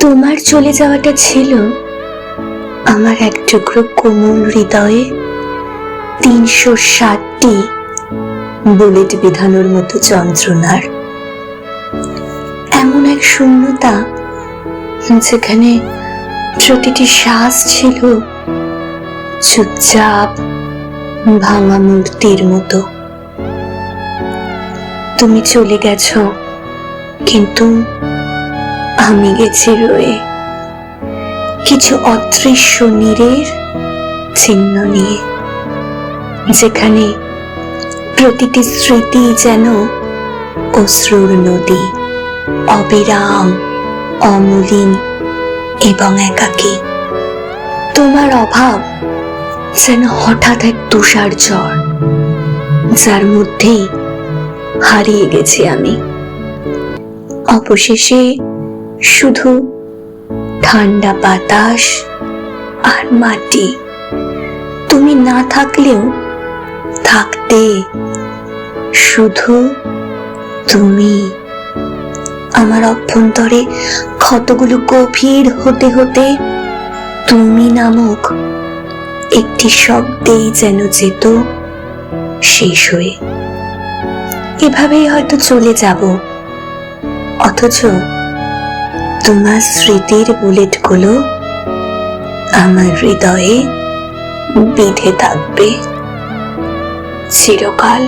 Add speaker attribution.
Speaker 1: তোমার চলে যাওয়াটা ছিল আমার এক টুকরো কোমল হৃদয়ে তিনশো ষাটটি বুলেট বিধানোর মতো যন্ত্রণার। এমন এক শূন্যতা যেখানে প্রতিটি শ্বাস ছিল চুপচাপ ভাঙা মূর্তির মতো। তুমি চলে গেছো, কিন্তু আমি গেছি রয়ে। কিছু অদৃশ্য নীরের চিহ্ন নিয়ে, যেখানে প্রতিটি স্মৃতি যেন অশ্রুর নদী, অবিরাম, অমলিন এবং একাকী। তোমার অভাব যেন হঠাৎ এক তুষার ঝড়, যার মধ্যেই হারিয়ে গেছি আমি। অবশেষে শুধু ঠান্ডা বাতাস আর মাটি। তুমি না থাকলেও থাকতে শুধু তুমি। আমার অভ্যন্তরে ক্ষতগুলো গভীর হতে হতে তুমি নামক একটি শব্দেই যেন যেত শেষ হয়ে। এভাবেই হয়তো চলে যাব। অথচ তোমার স্মৃতির বুলেটগুলো আমার হৃদয়ে বিধে থাকবে। চিরকাল